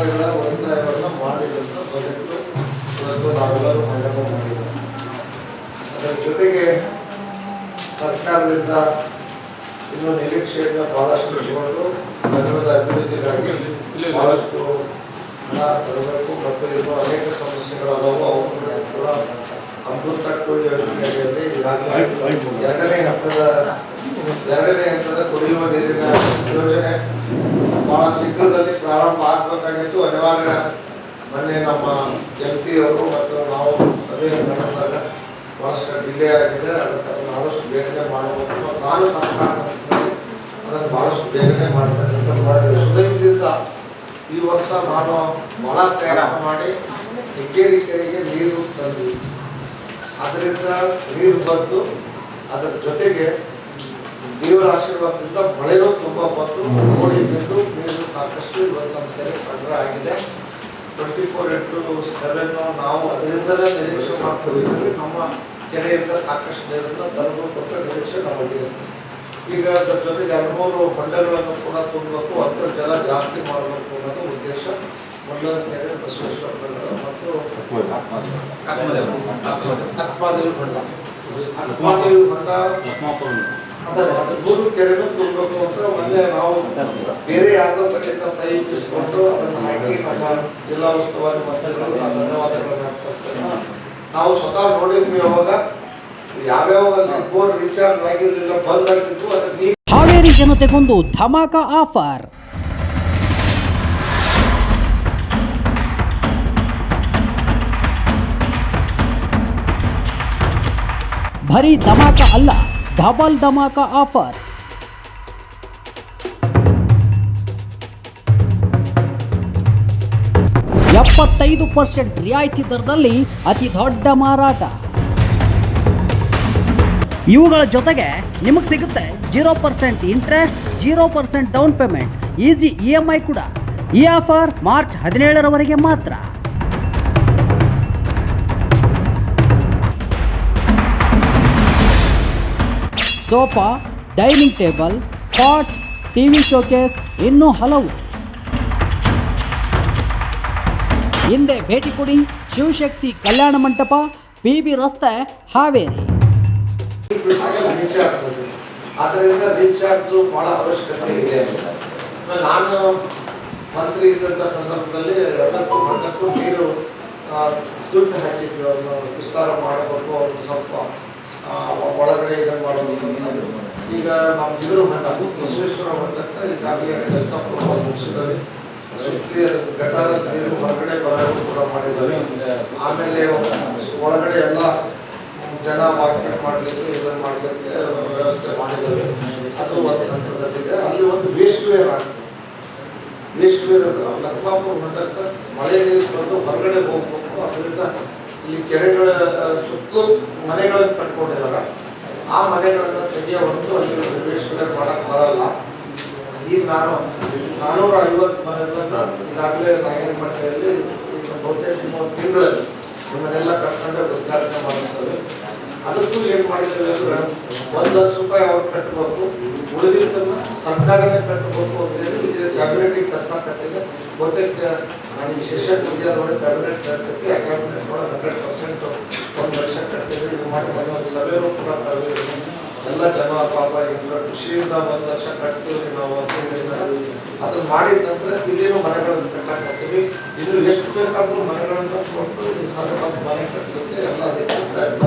ರೂಪಾಯಿಗಳ ಉಳಿತಾಯವನ್ನು ಮಾಡಿದಂಥ ಬಜೆಟ್ ಇವತ್ತು ನಾವೆಲ್ಲರೂ ಮಂಡನೆ ಮಾಡಿದ್ದೇವೆ ಅದರ ಜೊತೆಗೆ ಸರ್ಕಾರದಿಂದ ಇನ್ನು ನಿರೀಕ್ಷೆಯನ್ನು ಬಹಳಷ್ಟು ಇಟ್ಕೊಂಡು ನಗರದ ಅಭಿವೃದ್ಧಿಗಾಗಿ ಬಹಳಷ್ಟು ಹಣ ತರಬೇಕು ಮತ್ತು ಇನ್ನು ಅನೇಕ ಸಮಸ್ಯೆಗಳಾದವು. ಅವು ಕೂಡ ಕೂಡ ಅಮೃತಟ್ಟು ಯೋಜನೆಯಲ್ಲಿ ಈಗಾಗಲೇ ಎರಡನೇ ಹಂತದ ಎರಡನೇ ಹಂತದ ಕುಡಿಯುವ ನೀರಿನ ಯೋಜನೆ. ಬಹಳ ಶೀಘ್ರದಲ್ಲಿ ಪ್ರಾರಂಭ ಆಗಬೇಕಾಗಿತ್ತು. ಅನಿವಾರ್ಯ ಮೊನ್ನೆ ನಮ್ಮ ಎಂ ಪಿ ಅವರು ಮತ್ತು ನಾವು ಸಭೆಯನ್ನು ನಡೆಸಿದಾಗ ಬಹಳಷ್ಟು ಡಿಲೇ ಆಗಿದೆ. ಅದಕ್ಕೆ ಅದನ್ನು ಆದಷ್ಟು ಬೇಗನೆ ಮಾಡಬೇಕು. ಮತ್ತು ನಾನು ಸರ್ಕಾರ ಅದನ್ನು ಬಹಳಷ್ಟು ಬೇಗನೆ ಮಾಡ್ತಕ್ಕಂಥದ್ದು ಮಾಡಿದ್ದೇವೆ ಹೃದಯದಿಂದ ಈ ವರ್ಷ ನಾನು ಬಹಳ ಪ್ರಯಾಣ ಮಾಡಿ ಹೆಗ್ಗೇರಿ ಕೆರೆಗೆ ನೀರು ತಂದ್ವಿ ಅದರಿಂದ ನೀರು ಬಂದು ಅದರ ಜೊತೆಗೆ ದೇವರ ಆಶೀರ್ವಾದದಿಂದ ಮಳೆಯೂ ತುಂಬ ಬಂದು ನೋಡಿ ಬಿದ್ದು ನೀರು ಸಾಕಷ್ಟು ಇವತ್ತು ನಮ್ಮ ಕೆರೆ ಸಂಗ್ರಹ ಆಗಿದೆ. ಟ್ವೆಂಟಿ ಫೋರ್ ಇಂಟು ಸೆವೆನ್ ನಾವು ಅದರಿಂದಲೇ ನಿರೀಕ್ಷೆ ಮಾಡ್ಕೊಂಡಿದ್ದೀವಿ. ನಮ್ಮ ಕೆರೆಯಿಂದ ಸಾಕಷ್ಟು ನೀರನ್ನು ತರಬೇಕು ಅಂತ ನಿರೀಕ್ಷೆ ನಮಗಿದೆ. ಈಗ ಅದರ ಜೊತೆಗೆ ಹದಿಮೂರು ಬಂಡೆಗಳನ್ನು ಹೊಂಡಗಳನ್ನು ಕೂಡ ತುಂಬಬೇಕು. ಅಂತರ್ಜಲ ಜಾಸ್ತಿ ಮಾಡಬೇಕು ಅನ್ನೋದು ಉದ್ದೇಶ. ಮೊದಲ ಕೆರೆ ಬಸವೇಶ್ವರ ಮತ್ತು ಮತ್ತು ಅಕ್ಮಾದೇವಿ ಹೊಂಡ ಅಕ್ಮಾದೇವಿ ಹೊಂಡ ಅದರ ಅದು ಮೂರು ಕೆರೆನೂ ತುಂಬಬೇಕು ಅಂತ ಮೊನ್ನೆ ನಾವು ಬೇರೆ ಯಾವುದೋ ಕಡೆಯಿಂದ ಪ್ರಯತ್ನಿಸಿಕೊಂಡು ಅದನ್ನು ಹಾಕಿ ನಮ್ಮ ಜಿಲ್ಲಾ ಉಸ್ತುವಾರಿ ಮಂತ್ರಿಗಳು ನಾನು ಧನ್ಯವಾದಗಳನ್ನು ಅರ್ಪಿಸ್ತೇನೆ ನಾವು ಸ್ವತಃ ನೋಡಿದ್ವಿ ಅವಾಗ, ಯಾವ್ಯಾವ ಯಾವ ಬೋರ್ ರೀಚಾರ್ಜ್ ಆಗಿರಲಿಲ್ಲ ಬಂದ್ ಆಗ್ತಿತ್ತು ಅದಕ್ಕೆ ಹಾವೇರಿ ಜನತೆಗೊಂದು ಧಮಾಕ ಆಫರ್. ಬರೀ ಧಮಾಕ ಅಲ್ಲ. ಡಬಲ್ ಧಮಾಕ ಆಫರ್. ಎಪ್ಪತ್ತೈದು ಪರ್ಸೆಂಟ್ ರಿಯಾಯಿತಿ ದರದಲ್ಲಿ ಅತಿ ದೊಡ್ಡ ಮಾರಾಟ. ಇವುಗಳ ಜೊತೆಗೆ ನಿಮಗೆ ಸಿಗುತ್ತೆ zero percent interest, zero percent down payment, easy E M I ಕೂಡ. ಈ ಆಫರ್ ಮಾರ್ಚ್ ಹದಿನೇಳರವರೆಗೆ ಮಾತ್ರ. Sofa, dining table, pot, TV showcase, ಇನ್ನೂ ಹಲವು. ಹಿಂದೆ ಭೇಟಿ ಕೊಡಿ ಶಿವಶಕ್ತಿ ಕಲ್ಯಾಣ ಮಂಟಪ ಪಿ ಬಿ ರಸ್ತೆ, ಹಾವೇರಿ. ಆದ್ದರಿಂದ ರೀಚಾರ್ಜ್ ಬಹಳ ಅವಶ್ಯಕತೆ ಇದೆ ನಾನು ಮಂತ್ರಿ ಇದ್ದಂಥ ಸಂದರ್ಭದಲ್ಲಿ ಎಲ್ಲಕ್ಕೂ ಮಠಕ್ಕೂ ನೀರು ದುಡ್ಡು ಹಾಕಿದ್ವಿ ಅವ್ರನ್ನ ವಿಸ್ತಾರ ಮಾಡಬೇಕು, ಅವ್ರನ್ನ ಸ್ವಲ್ಪ ಒಳಗಡೆ ಇದನ್ನು ಅಂತ ಈಗ ನಾವು ಇದ್ರ ಅದು ಬಸವೇಶ್ವರ ಹೊಂಡಕ್ಕೆ ಈಗಾಗಲೇ ಕೆಲಸ ಮುಗಿಸಿದ್ದಾರೆ. ಸುತ್ತಿ ನೀರು ಹೊರಗಡೆ ಬರೋದು ಕೂಡ ಮಾಡಿದ್ದಾರೆ. ಆಮೇಲೆ ಒಳಗಡೆ ಎಲ್ಲ ಜನ ವಾಕಿಂಗ್ ಮಾಡಲಿಕ್ಕೆ, ಇದನ್ನು ಮಾಡಲಿಕ್ಕೆ ವ್ಯವಸ್ಥೆ ಮಾಡಿದ್ದಾರೆ. ಅದು ಒಂದು ಹಂತದಲ್ಲಿದೆ. ಅಲ್ಲಿ ಒಂದು ವೇಸ್ಟ್ ವೇರ್ ಆಗ್ತದೆ ವೇಸ್ಟ್ ವೇರ್ ಅಂದ್ರೆ ಲಕ್ಮಾಪುರ ಹೊಂಡಕ್ಕೆ ಮಳೆ ನೀರು ಬಂದು ಹೊರಗಡೆ ಹೋಗ್ಬೇಕು. ಅದರಿಂದ ಇಲ್ಲಿ ಕೆರೆಗಳ ಸುತ್ತಲೂ ಮನೆಗಳನ್ನು ಕಟ್ಕೊಂಡಿದ್ದಾರೆ. ಆ ಮನೆಗಳನ್ನು ತೆಗೆಯೋ ಹೊರತು ಅಲ್ಲಿ ಮಾಡಕ್ ಮಾಡಕ್ಕೆ ಬರಲ್ಲ. ಈಗ ನಾನು, ನಾನೂರ ಐವತ್ತು ಮನೆಗಳನ್ನು ಈಗಾಗಲೇ ನಾಗೇನಮಟ್ಟೆಯಲ್ಲಿ ಈಗ ಬಹುತೇಕ ಮೂವತ್ತು ತಿಂಗಳಲ್ಲಿ ನಿಮ್ಮನ್ನೆಲ್ಲ ಕರ್ಕೊಂಡು ಉದ್ಘಾಟನೆ ಮಾಡಿಸ್ತೇವೆ ಅದಕ್ಕೂ ಏನು ಮಾಡಿದ್ದೇವೆ ಅಂದ್ರೆ ಒಂದು ಲಕ್ಷ ರೂಪಾಯಿ ಅವ್ರು ಕಟ್ಟಬೇಕು ಉಳಿದಿದ್ದನ್ನ ಸರ್ಕಾರನೇ ಕಟ್ಟಬೇಕು ಅಂತ ಹೇಳಿ ಜಾಗ್ರಟಿ ಕಟ್ಸಾಕತ್ತಿಲ್ಲ ಮತ್ತೆ ನಾನು ಈ ಸೆಷನ್ ಮುಗಿಯೋದ್ರೊಳಗೆ ಕ್ಯಾಬಿನೆಟ್ ಕಟ್ತೈತಿ ಆ ಕ್ಯಾಬಿನೆಟ್ ಒಳಗೆ ಹಂಡ್ರೆಡ್ ಪರ್ಸೆಂಟ್ ಒಂದು ಲಕ್ಷ ಕಟ್ಟಿದ್ರೆ ಇದು ಮಾಡಿ ಮೊನ್ನೆ ಒಂದು ಸಭೆನೂ ಕೂಡ ಕರೆದಿದ್ದೀನಿ ಎಲ್ಲ ಜನ ಪಾಪ ಈಗ ಖುಷಿಯಿಂದ ಒಂದು ಲಕ್ಷ ಕಟ್ತೀವಿ ನಾವು ಅಂತ ಹೇಳಿದ್ದಾರೆ. ಅದನ್ನ ಮಾಡಿದ ನಂತರ ಇಲ್ಲೇನು ಮನೆಗಳನ್ನು ಕಟ್ಟಾಕತ್ತೀವಿ. ಇನ್ನು ಎಷ್ಟು ಬೇಕಾದ್ರೂ ಮನೆಗಳನ್ನು ಕೊಟ್ಟು ಒಂದು ಮನೆ ಕಟ್ಟಲಿಕ್ಕೆ ಎಲ್ಲ ಮಾಡೋಣ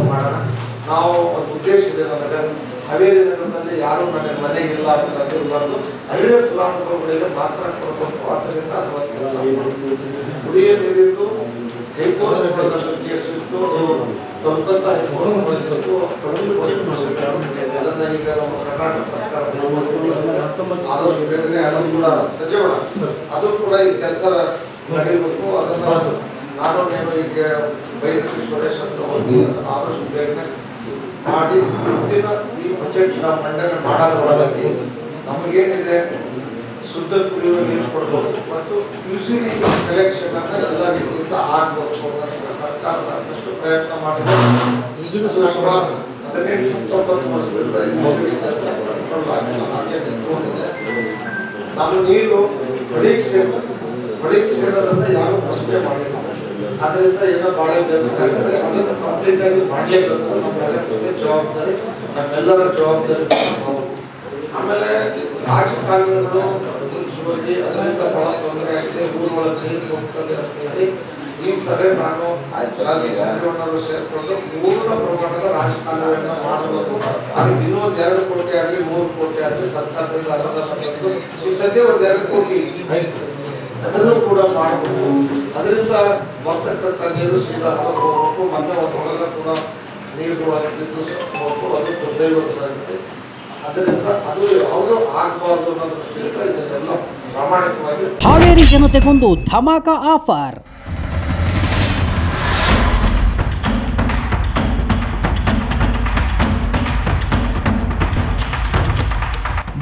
ನಾವು ಒಂದು ಉದ್ದೇಶ ಇದೆ ನನಗೆ ಹಾವೇರಿ ನಗರದಲ್ಲಿ ಯಾರು ನನಗೆ ಮನೆಗಿಲ್ಲ ಅಂತ ಅಂದಿರಬಾರ್ದು ಹಳ್ಳಿಯ ಫಲಾನುಭವಿಗಳಿಗೆ ಮಾತ್ರ ಕೊಡಬೇಕು ಆದ್ದರಿಂದ ಅದು ಒಂದು ಕೆಲಸ. ಮಾಡಬೇಕು. ನೀರಿದ್ದು ನೀರಿಂದು ಹೈಕೋರ್ಟ್ ಕೇಸ್ ಇತ್ತು ದೊಡ್ಡಂತ ಹೈಕೋರ್ಟ್ ಈಗ ನಮ್ಮ ಕರ್ನಾಟಕ ಸರ್ಕಾರ ಆದಷ್ಟು ಬೇಗನೆ ಅದು ಕೂಡ ಸಚಿವಣ ಅದು ಕೂಡ ಈ ಕೆಲಸ ನಡೀಬೇಕು ಅದನ್ನು ನಾನು ನೀನು ಈಗ ವೈದ್ಯಕೀಯ ಸುರೇಶ್ ಹತ್ರ ಹೋಗಿ ಆದಷ್ಟು ಬೇಗನೆ ಮಾಡಿ ಮುಂದಿನ ಈ ಬಜೆಟ್ ನಾವು ಮಂಡನೆ ಮಾಡೋದ್ರೊಳಗಾಗಿ ನಮಗೇನಿದೆ ಶುದ್ಧ ಕುಡಿಯುವ ನೀರು ಕೊಡ್ಬೋದು. ಮತ್ತು ಯೂಸಿಲಿ ಕಲೆಕ್ಷನ್ ಅನ್ನ ಎಲ್ಲ ರೀತಿಯಿಂದ ಆಗ್ಬೋದು ಸರ್ಕಾರ ಸಾಕಷ್ಟು ಪ್ರಯತ್ನ ಮಾಡಿದೆ. ಸುಮಾರು ಹದಿನೆಂಟು ಹತ್ತೊಂಬತ್ತು ವರ್ಷದಿಂದ ಯೂಸಿಲಿ ಕೆಲಸ ಆಗಿಲ್ಲ ಹಾಗೆ ನಿಂತ್ಕೊಂಡಿದೆ. ನಮ್ಮ ನೀರು ಬಳಿಗೆ ಸೇರ್ತದೆ ಬಳಿಗೆ ಸೇರೋದನ್ನ ಯಾರು ಪ್ರಶ್ನೆ ಮಾಡಿಲ್ಲ. ಅದರಿಂದ ಏನೋ ಬಾಳೆ ಬೆಳೆಸಬೇಕಾದ್ರೆ ಅದನ್ನು ಕಂಪ್ಲೀಟ್ ಆಗಿ ಮಾಡಲೇಬೇಕು ಜವಾಬ್ದಾರಿ, ನಮ್ಮೆಲ್ಲರ ಜವಾಬ್ದಾರಿ. ಆಮೇಲೆ ರಾಜಕಾರಣಿಗಳು ಅದರಿಂದ ಬಹಳ ತೊಂದರೆ ಆಗಿದೆ. ಊರುಗಳಲ್ಲಿ ಹೋಗ್ತದೆ ಅಂತ ಹೇಳಿ ಈ ಸರಿ ನಾನು ಶಾಲೆ ಶಾಲೆಯವರು ಸೇರಿಕೊಂಡು ಪೂರ್ಣ ಪ್ರಮಾಣದ ರಾಜಕಾರಣವನ್ನು ಮಾಡಬೇಕು ಅದಕ್ಕೆ ಇನ್ನೂ ಒಂದು ಎರಡು ಕೋಟಿ ಆಗಲಿ, ಮೂರು ಕೋಟಿ ಆಗಲಿ ಸರ್ಕಾರದಿಂದ ತಂದು ಈ ಸದ್ಯ ಒಂದು ಎರಡು ಕೋಟಿ. ಅದನ್ನು ಕೂಡ ಮಾಡಬೇಕು. ಅದರಿಂದ ಬರ್ತಕ್ಕಂಥ ನೀರು ಸೀದಾ ಹೊರಗೆ ಹೋಗ್ಬೇಕು ಮೊನ್ನೆ ಒಂದು ಕೂಡ ನೀರು ಬಿದ್ದು ಹೋಗ್ಬೇಕು ಅದು ದುರ್ದೈವದ ಸಾಗುತ್ತೆ ಅದರಿಂದ ಅದು ಅವರು ಆಗಬಾರ್ದು ಅನ್ನೋ ದೃಷ್ಟಿಯಿಂದ ಇದನ್ನೆಲ್ಲ ಪ್ರಾಮಾಣಿಕವಾಗಿ ಹಾವೇರಿ ಜನತೆಗೊಂದು ಧಮಾಕ ಆಫರ್.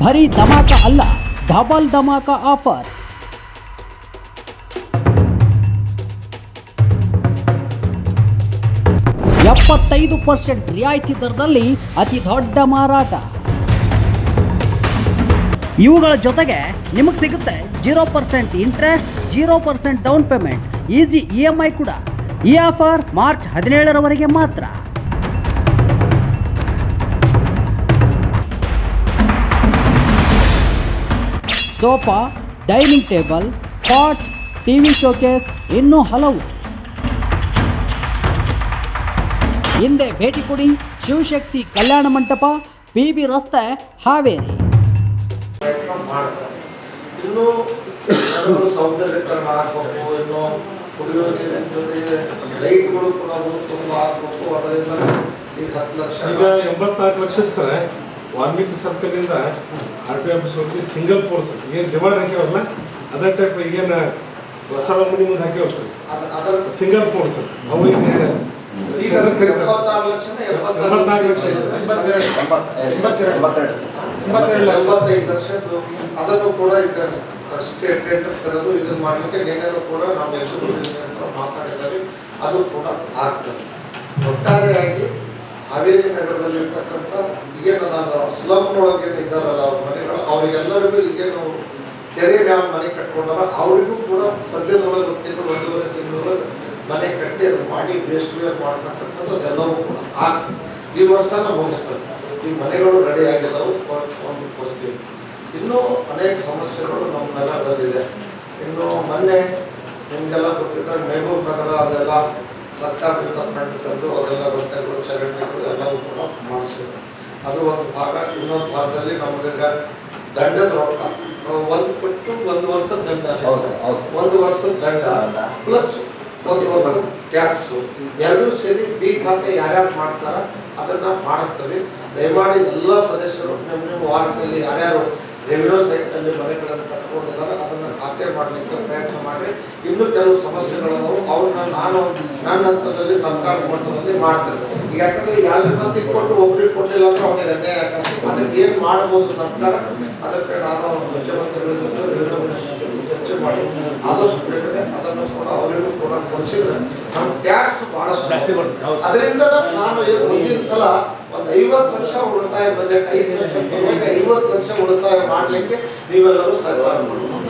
ಬರೀ ಧಮಾಕ ಅಲ್ಲ ಡಬಲ್ ಧಮಾಕ ಆಫರ್. ಎಪ್ಪತ್ತೈದು ಪರ್ಸೆಂಟ್ ರಿಯಾಯಿತಿ ದರದಲ್ಲಿ ಅತಿ ದೊಡ್ಡ ಮಾರಾಟ. ಇವುಗಳ ಜೊತೆಗೆ ನಿಮಗೆ ಸಿಗುತ್ತೆ zero percent interest, zero percent down payment, easy E M I ಕೂಡ. ಈ ಆಫರ್ ಮಾರ್ಚ್ ಹದಿನೇಳರವರೆಗೆ ಮಾತ್ರ. Sofa, dining table, pot TV showcase ಇನ್ನೂ ಹಲವು. ಹಿಂದೆ ಭೇಟಿ ಕೊಡಿ ಶಿವಶಕ್ತಿ ಕಲ್ಯಾಣ ಮಂಟಪ ಪಿ ಬಿ ರಸ್ತೆ ಹಾವೇರಿ. ಇನ್ನು ಜನರು ಸೌಂದರ್ಯೀಕರಣ ಆಗಬೇಕು ಇನ್ನು ಕುಡಿಯೋ ನೀರಿನ ಜೊತೆಗೆ ಲೈಟ್ಗಳು ಕೂಡ ತುಂಬ ಆಗಬೇಕು ಅದರಿಂದ ಈಗ ಹತ್ತು ಲಕ್ಷ ಈಗ ಎಂಬತ್ನಾಲ್ಕು ಲಕ್ಷದ ಸರ್ ವಾಲ್ಮೀಕಿ ಸರ್ಕಲಿಂದ ಆರ್ ಟಿ ಆಫೀಸ್ ಹೋಗಿ ಸಿಂಗಲ್ ಪೋರ್ಸ್ ಏನು ಡಿಮಾಂಡ್ ಹಾಕ್ಯಾವಲ್ಲ ಅದೇ ಟೈಪ್ ಈಗೇನು ಹೊಸ ಮುಂದೆ ಹಾಕ್ಯಾವ ಸರ್. ಸಿಂಗಲ್ ಪೋರ್ಸ್ ಸರ್ ಅವು ಈಗ ಈಗ ಕರೀತಾರೆ. ಸರ್. ಎಂಬತ್ತಾರು ಲಕ್ಷ ಎಂಬತ್ತೈದು ಲಕ್ಷದ್ದು ಅದನ್ನು ಕೂಡ ಈಗ ಇದನ್ನ ಮಾಡಲಿಕ್ಕೆ ಕೂಡ ನಾವು ಹೆಸರು ಮಾತಾಡಿದ್ದಾರೆ. ಅದು ಕೂಡ ಆಗ್ತದೆ. ಒಟ್ಟಾರೆಯಾಗಿ ಹಾವೇರಿ ನಗರದಲ್ಲಿ ಇರ್ತಕ್ಕಂಥ ಈಗೇನು ನಾನು ಒಳಗೆ ಇದ್ದಾರಲ್ಲ ಅವ್ರ ಮನೆಗಳು ಅವರಿಗೆಲ್ಲರಿಗೂ ಈಗೇನು ಕೆರೆ ಮ್ಯಾಮ್ ಮನೆ ಕಟ್ಕೊಂಡಾರ ಅವರಿಗೂ ಕೂಡ ಸದ್ಯದೊಳಗೆ ಒಂದು ತಿಂಗಳು ಒಂದೂವರೆ ತಿಂಗಳೊಳಗೆ ಮನೆ ಕಟ್ಟಿ ಅದು ಮಾಡಿ ಬೇಸ್ಟ್ ವೇರ್ ಮಾಡ್ತಕ್ಕಂಥದ್ದು ಅದೆಲ್ಲವೂ ಕೂಡ ಆಗ್ತದೆ. ಈ ವರ್ಷನ ಮುಗಿಸ್ತದೆ ಈ ಮನೆಗಳು ರೆಡಿ ಆಗಿದ್ದಾವೆ ಒಂದು ಕೊಡ್ತೀವಿ. ಇನ್ನೂ ಅನೇಕ ಸಮಸ್ಯೆಗಳು ನಮ್ಮ ನಗರದಲ್ಲಿದೆ ಇನ್ನು ಮೊನ್ನೆ ನಿಮಗೆಲ್ಲ ಗೊತ್ತಿದ್ದ ಮೇಘೂರ್ ನಗರ ಅದೆಲ್ಲ ಸರ್ಕಾರದಿಂದ ಫಂಡ್ ತಂದು ಅದೆಲ್ಲ ರಸ್ತೆಗಳು ಚರಂಡಿಗಳು ಎಲ್ಲವೂ ಕೂಡ ಮಾಡಿಸಿದೆ ಅದು ಒಂದು ಭಾಗ. ಇನ್ನೊಂದು ಭಾಗದಲ್ಲಿ ನಮಗೀಗ ದಂಡದ ರೊಕ್ಕ ಒಂದು ಕೊಟ್ಟು ಒಂದು ವರ್ಷದ ದಂಡ. ಒಂದು ವರ್ಷದ ದಂಡ. ಪ್ಲಸ್ ಒಂದು ವರ್ಷದ ಟ್ಯಾಕ್ಸ್ ಎರಡೂ ಸೇರಿ ಬಿ ಖಾತೆ ಯಾರ್ಯಾರು ಮಾಡ್ತಾರ ಅದನ್ನ ಮಾಡಿಸ್ತೇವೆ. ದಯಮಾಡಿ ಎಲ್ಲ ಸದಸ್ಯರು ನಿಮ್ಮ ನಿಮ್ಮ ವಾರ್ಡ್ನಲ್ಲಿ ಯಾರ್ಯಾರು ರೆವಿನ್ಯೂ ಸೈಟ್ನಲ್ಲಿ ಮನೆಗಳನ್ನು ಕಟ್ಕೊಂಡಿದ್ದಾರೆ ಅದನ್ನ ಖಾತೆ ಮಾಡಲಿಕ್ಕೆ ಪ್ರಯತ್ನ ಮಾಡಿ ಇನ್ನೂ ಕೆಲವು ಸಮಸ್ಯೆಗಳನ್ನು ಅವ್ರನ್ನ ನಾನು ನನ್ನ ಹಂತದಲ್ಲಿ ಸರ್ಕಾರ ಮಟ್ಟದಲ್ಲಿ ಮಾಡ್ತೇನೆ. ಯಾಕಂದ್ರೆ ಮಂದಿ ಕೊಟ್ಟು ಒಬ್ರಿಗೆ ಕೊಡಲಿಲ್ಲ ಅಂದ್ರೆ ಅವನಿಗೆ ಅನ್ಯಾಯ ಆಗತ್ತೆ ಅದಕ್ಕೆ ಏನು ಮಾಡ್ಬೋದು ಸರ್ಕಾರ? ಅದಕ್ಕೆ ನಾನು ಮುಖ್ಯಮಂತ್ರಿಗಳ ಜೊತೆ ಚರ್ಚೆ ಮಾಡಿ. ಆದಷ್ಟು ಬೇಗನೆ ಅದನ್ನು ಕೂಡ ಅವರಿಗೂ ಕೂಡ ಕೊಡಿಸಿದ್ರೆ ನಮ್ಮ ಟ್ಯಾಕ್ಸ್ ಬಹಳಷ್ಟು ಅದರಿಂದ ನಾನು ಮುಂದಿನ ಸಲ ಒಂದು ಐವತ್ತು ಲಕ್ಷ ಉಳಿತಾಯ ಬಜೆಟ್ ಐದು ಲಕ್ಷ ಐವತ್ತು ಲಕ್ಷ ಉಳಿತಾಯ ಮಾಡಲಿಕ್ಕೆ ನೀವೆಲ್ಲರೂ ಸಹಕಾರ ಮಾಡಿ